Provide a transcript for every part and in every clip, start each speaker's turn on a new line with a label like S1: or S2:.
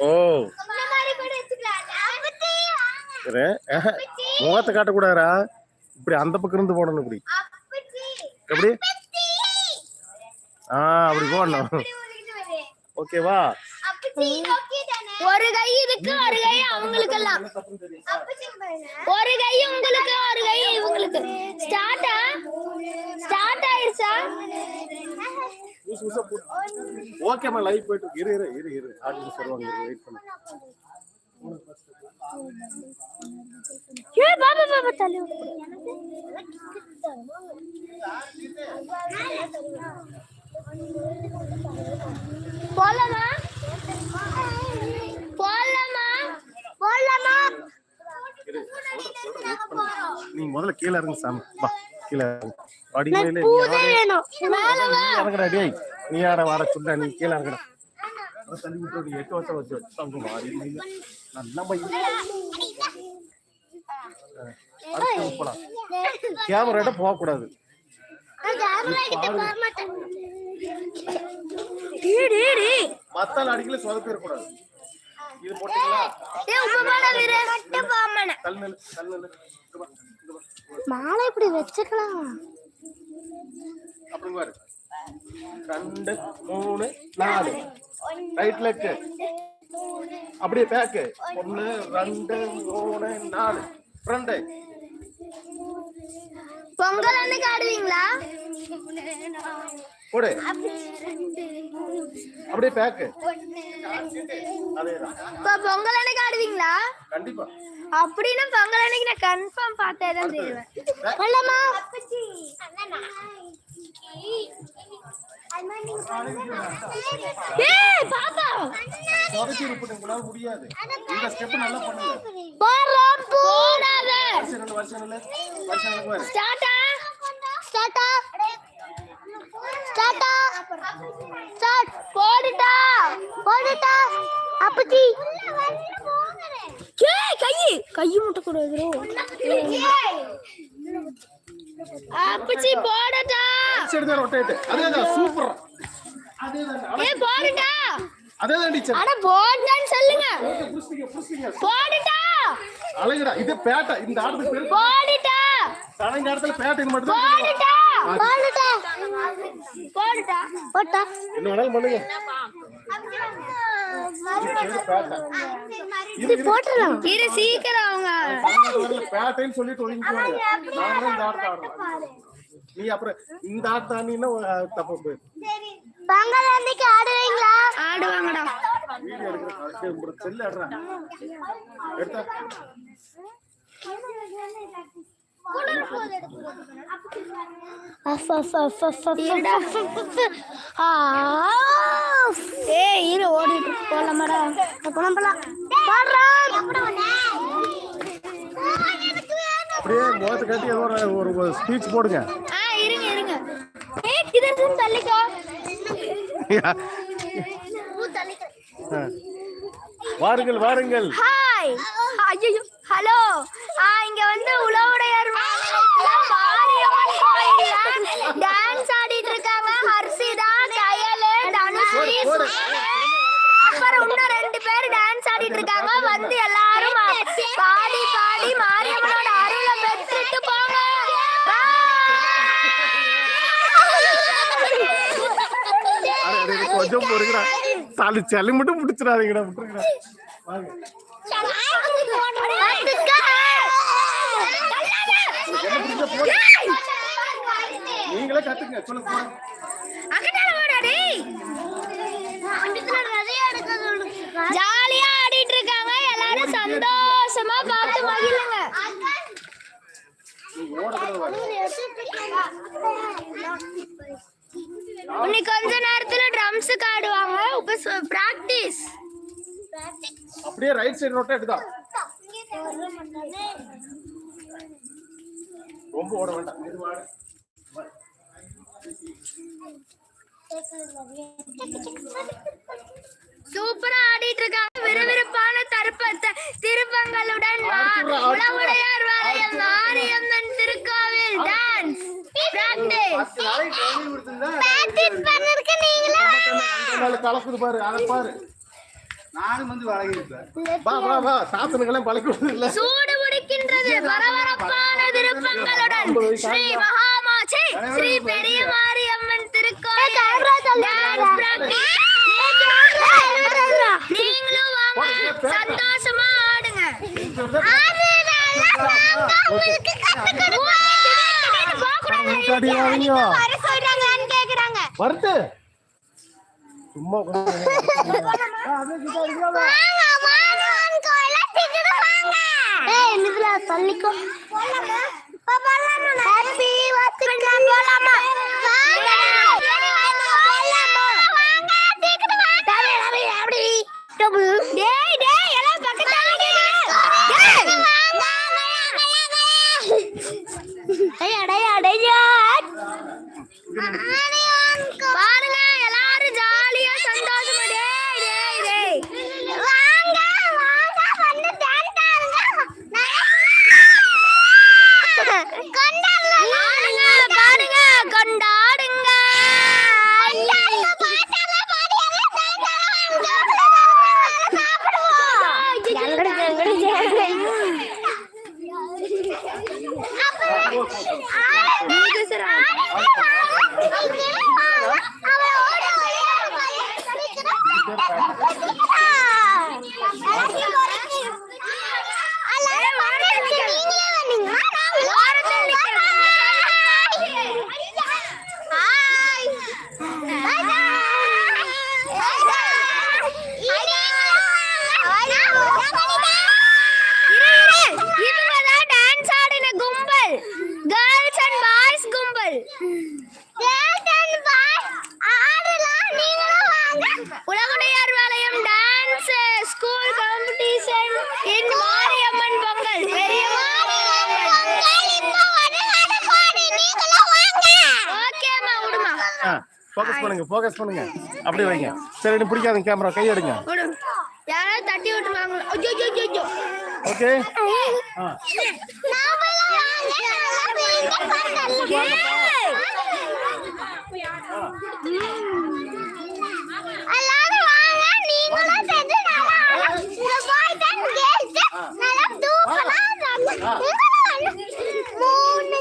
S1: ஓ. முகத்தை காட்டக்கூடாதா இப்படி அந்த பக்கம் இருந்து போடணும் இப்படி. எப்படி? ஆ அப்படி போடணும். ஓகேவா
S2: ஒரு கை இதுக்கு ஒரு கை
S3: அப்பச்சி பாருங்க
S2: ஒரு கை உங்களுக்கு ஒரு கை இவங்களுக்கு. ஸ்டார்ட்டா ஸ்டார்ட் ஆயிருச்சா
S1: ஓகேம்மா லைவ் போயிட்டு இருக்கு. இரு இரு இரு இரு. ஆடியன்ஸ் வருவாங்க வெயிட் பண்ணு.
S2: ஏ பாபா பாபா தள்ளி விடு. போலாமா? போலாமா? போலாமா?
S1: இரு சொல்றேன் சொல்றேன் வெயிட் பண்ணு. நீ முதல்ல கீழே இறங்கு சாமி. வா கீழே இறங்கு. அடி மேலே நீ
S2: பூதே
S1: யாரு?
S2: வேணும். மேல
S1: நீ இறங்குடா டேய் நீ யார வாட சொல்ல நீ கீழே இறங்குடா. அதை தள்ளி விட்டு எட்டு வருஷம் வச்சு நல்லா போய் அடுத்து போலாம் கேமராட்ட போக கூடாது மத்தால அடிக்கல சொதப்பிட கூடாது இது போட்டீங்களா
S2: வீர. மாலை இப்படி வச்சுக்கலாம்.
S1: அப்புறம் பாரு. ரெண்டு மூணு நாலு. ரைட் லெக் அப்படியே பேக்கு ஒன்னு ரெண்டு மூணு நாலு. ஃப்ரண்ட்
S2: பொங்கல் அன்னைக்கு ஆடுவீங்களா?
S1: போடு. அப்படியே பேக்கு. அதேதான்.
S2: இப்ப பொங்கல் அன்னைக்கு ஆடுவீங்களா?
S1: கண்டிப்பா.
S2: அப்படின்னா பொங்கல் அன்னைக்கு நான் கன்ஃபார்ம் பார்த்தே தான் செய்வேன். வரலாமா ஏய் பாப்பா.
S1: சொதப்பி இருப்பது உங்களால முடியாது. இந்த ஸ்டெப் நல்லா பண்ணுங்க.
S2: போறோம் போடாத.
S1: வருஷம் நல்ல வருஷம் நல்ல வருஷம் நல்ல பாரு
S2: ஸ்டார்ட்டா ஸ்டார்ட்டா ஸ்டார்ட்டா ஸ்டார்ட் போடுடா போடுடா. அப்பச்சி. ஏய் கை கை முட்ட கூடாது அப்பச்சி போடடா.
S1: சரி தான் ரொட்டேட் அதேதான் சூப்பர் அதேதான்
S2: ஏய் போடுடா.
S1: அதேதான் டீச்சர்.
S2: அட போடுடான்னு சொல்லுங்க. போடுடா.
S1: அழகுடா இது பேட்டை. இந்த ஆட்டத்துக்கு பேரு
S2: போடுடா.
S1: மட்டும் தான்
S2: போடுடா போடுடா போட்டா.
S1: என்ன வேணாலும் பண்ணுங்க.
S2: போட்டுடலாம். இரு சீக்கிரம் அவங்க.
S1: பேட்டைன்னு சொல்லிட்டு ஒதுங்கிக்குவாங்க நானும் இந்த ஆட்டத்தை ஆடுறேன். நீ அப்புறம் இந்த ஆட்டத்தை ஆடினீங்கன்னா அஹ், தப்பு போயிடும்
S2: ஆடுவீங்களா? ஆடுவாங்கடா.
S1: வீடியோ எடுக்கிற செல்லு ஆடுறேன் எடுத்தா.
S2: ஏய் இரு ஓடிட்டு போலாமாடா போலாம் போலாம்
S1: அப்படியே முகத்தை கட்டி ஏதோ ஒரு ஒரு ஸ்பீச் போடுங்க.
S2: ஆ இருங்க இருங்க. ஏய் கிதற்கு தள்ளிக்கோ.
S1: வாருங்கள். வாருங்கள்
S2: ஹாய் ஐயோ ஹலோ ஆ இங்க வந்து உழவுடையார் மாரியம்மன் கோயில்ல டான்ஸ் ஆடிட்டு இருக்காங்க ஹர்ஷிதா கயலு தனுஸ்ரீ
S1: போடு.
S2: அப்புறம் இன்னும் ரெண்டு பேர் டான்ஸ் ஆடிட்டு இருக்காங்க வந்து எல்லாரும் மா- பாடி பாடி மாரியம்மனோட அருளை பெற்றுட்டு போங்க
S1: அட, கொஞ்சம் பொறுங்கடா சாலி சளி மட்டும் பிடிச்சிடாதீங்கடா விட்டுருங்கடா வாங்க நீங்களே கத்துங்க சொல்லுங்க.
S2: ஜாலியா ஆடிட்டு இருக்காங்க எல்லாரும் சந்தோஷமா பார்த்து மகிழுங்க. இன்னைக்கு கொஞ்ச நேரத்துல ட்ரம்ஸுக்கு ஆடுவாங்க இப்ப பிராக்டிஸ்
S1: அப்படியே ரைட் சைடு ரொட்டேட் தான் ரொம்ப ஓட வேண்டாம்.
S2: சூப்பரா ஆடிட்டு இருக்காங்க விறுவிறுப்பான தருப்பத்த திருப்பங்களுடன் உழவுடையார் வாளையம் மாரியம்மன் திருக்கோவில் டான்ஸ்
S1: கலக்குது பாரு அதை பாரு.
S4: நானும் வந்து வழங்கியிருப்பேன்.
S1: வா வா வா சாத்தனுங்கெல்லாம் பழக்கி விடுறது இல்ல
S2: சூடு பிடிக்கின்றது பரபரப்பான திருப்பங்களுடன். ஸ்ரீ மகாமாச்சி ஸ்ரீ பெரிய மாரியம்மன் திருக்கோயில். Dance practice. நீங்களும் வாங்க. சந்தோஷமா ஆடுங்க.
S1: வருது சும்மா உட்கார்ந்து
S3: வாங்க வாங்க கோயில சீக்கிரம் வாங்க. ஏய் என்னதுல தள்ளிக்கோ. போலாமா போலாமா ஹாப்பி வாட்ச் போலாமா வாங்க போலாமா வாங்க சீக்கிரம் வாங்க டேய் டேய் அப்படி டேய் டேய் எல்லாம் பக்கத்துல டேய் வாங்க ஐயா டேய் அடையா
S2: பாருங்க எல்லாரும் ஜாலியா சந்தோஷமா டேய் டேய் டேய்
S3: வாங்க வாங்க வந்து டான்ஸ் ஆடுங்க கொண்டாடலாம்
S2: பாடுங்க பாடுங்க கொண்டாடுங்க இவங்கதான் டான்ஸ் ஆடின கும்பல் கேர்ள்ஸ் அண்ட் பாய்ஸ் கும்பல் Ulagudaiyar Palayam dance school competition in Mariamman Pongal பெரிய ஓகேம்மா விடுமா
S1: ஃபோக்கஸ் பண்ணுங்க ஃபோக்கஸ் பண்ணுங்க. அப்படியே வைங்க. சரி எனக்கு பிடிக்காதுங்க கேமரா கை எடுங்க.
S2: யாராவது தட்டி விட்டுருவாங்க ஐயோ ஐயோ ஐயோ
S1: ஓகே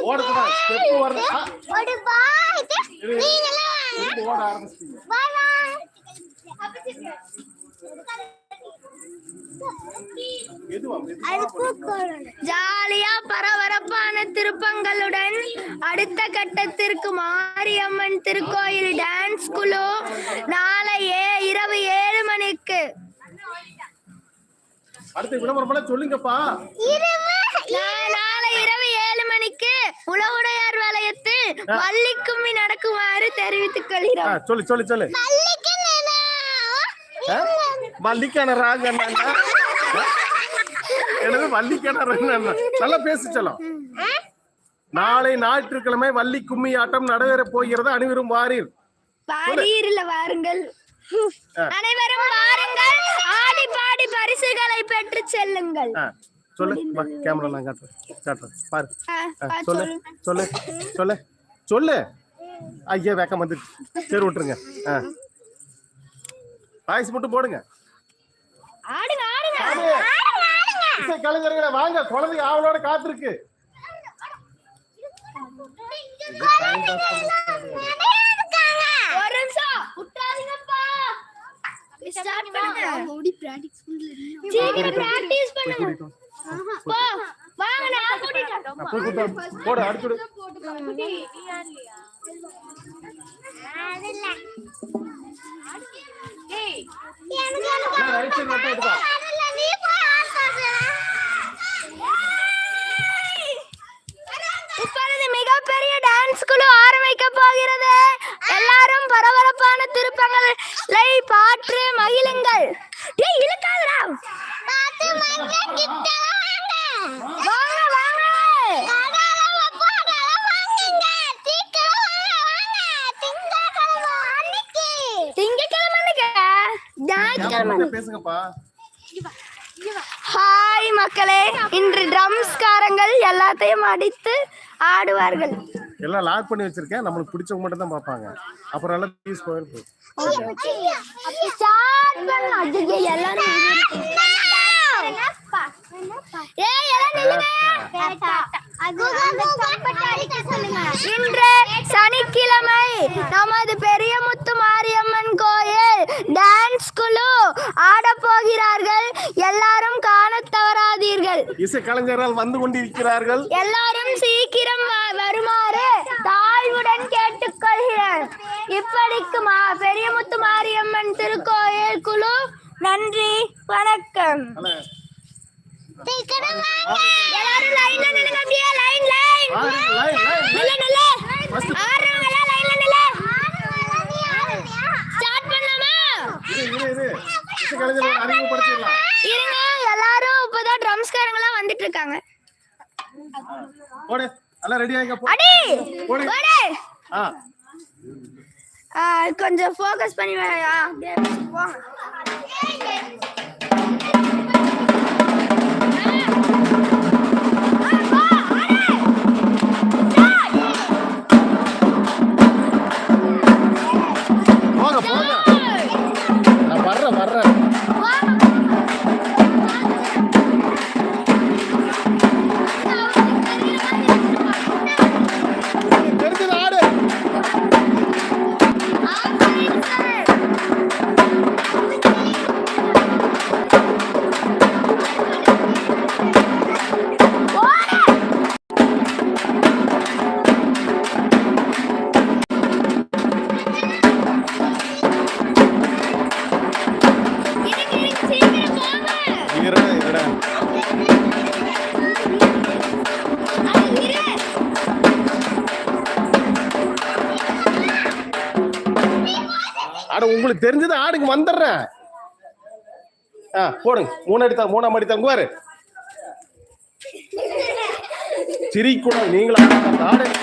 S1: ஓடக்கூடாது ஸ்டெப் வர்றது ஆ,
S3: ஒரு வாங்க
S1: திரும்ப ஓட ஆரம்பிச்சிட்டீங்க
S2: ஜாலியா பரபரப்பான திருப்பங்களுடன் அடுத்த கட்டத்திற்கு மாரியம்மன் திருக்கோயில் டான்ஸ் குழு நாளை ஏ இரவு ஏழு மணிக்கு.
S1: அடுத்து விளம்பரம் சொல்லுங்கப்பா.
S2: நாளை இரவு வலயத்தில் வள்ளி கும்மி நடக்குமாறு தெரிவித்துக் கொள்கிறோம்.
S1: சொல்லு சொல்லு சொல்லு. ராங்க என்னன்னா? என்னது வள்ளிக்கான? நல்லா பேசு செல்லம். நாளை ஞாயிற்றுக்கிழமை வள்ளி கும்மி ஆட்டம் நடைபெற போகிறது அனைவரும் வாரீர்.
S2: வாரீர்ல வாருங்கள். அனைவரும் வாருங்கள். ஆடி பாடி பரிசுகளை பெற்று செல்லுங்கள்.
S1: சொல்லு. கேமரா நான் காட்டுறேன். காட்டுறேன். பாரு. சொல்லு. சொல்லு சொல்லு. சொல்லு. ஐயா வேக்கம் வந்து சரி விட்டுருங்க. ஆ. வாய்ஸ் மட்டும் போடுங்க.
S2: ஆடுங்க ஆடுங்க.
S1: இசை கலைஞர்களை வாங்க. குழந்தைங்க ஆவலோட காத்திருக்கு. போடு அடிச்சுடு எல்லாம் right side மட்டும் எடுப்பா.
S2: இப்பொழுது மிகப்பெரிய டான்ஸ் குழு ஆரம்பிக்க போகிறது எல்லாரும் பரபரப்பான திருப்பங்களை பாற்று மகிழுங்கள் டேய் இழுக்காதடா வாங்க வாங்க திங்கக்கிழமை அன்னைக்கு ஞாயிற்றுக்கிழமை
S1: கேமரா பேசுங்கப்பா.
S2: ஹாய் மக்களே. இன்று ட்ரம்ஸ்காரங்கள் எல்லாத்தையும் அடித்து ஆடுவார்கள்.
S1: எல்லாம் லாக் பண்ணி வச்சிருக்கேன். நம்மளுக்கு பிடிச்சவங்க மட்டும் தான் பார்ப்பாங்க. அப்புறம் எல்லாம் பீஸ் போயிருக்கு
S2: ஸ்டார்ட் பண்ணலாம் எல்லாரும் ஏய் எல்லாம் நில்லுங்க இன்று சனிக்கிழமை நமது பெரிய முத்து மாரியம்மன் கோயில் டான்ஸ் குழு ஆடப் போகிறார்கள் எல்லாரும் காணத் தவறாதீர்கள்
S1: இசை கலைஞர்கள் வந்து கொண்டிருக்கிறார்கள்.
S2: எல்லாரும் சீக்கிரம் வருமாறு தாழ்வுடன் கேட்டுக்கொள்கிறேன் இப்படிக்கு மா பெரியமுத்து மாரியம்மன் திருக்கோயில் குழு நன்றி வணக்கம். எல்லாரும் லைன்ல நில்லுங்க அப்படியே லைன் லைன்
S1: ஆ, line, line, line.
S2: நில்லு நில்லு.
S1: First-
S2: ஆடுறவங்க எல்லாம் லைன்ல நில்லு. ஸ்டார்ட் பண்ணலாமா?
S1: இரு இரு இரு. இசை கலைஞர்கள் அறிமுகப்படுத்திடலாம்.
S2: இருங்க எல்லாரும் இப்பதான் வந்துட்டு இருக்காங்க
S1: போடு. எல்லாம் ரெடி ஆகிங்க போ.
S2: அடி
S1: போடு.
S2: போடு.
S1: ஆ.
S2: ஆ, கொஞ்சம் ஃபோக்கஸ் பண்ணி அப்படியே போங்க
S1: ஆட உங்களுக்கு தெரிஞ்சது ஆடுங்க வந்துடுறேன். ஆ போடுங்க. மூணு அடி தான் மூணாம் அடி தங்குவாரு. சிரிக்கூடாது நீங்களும் ஆடுங்க.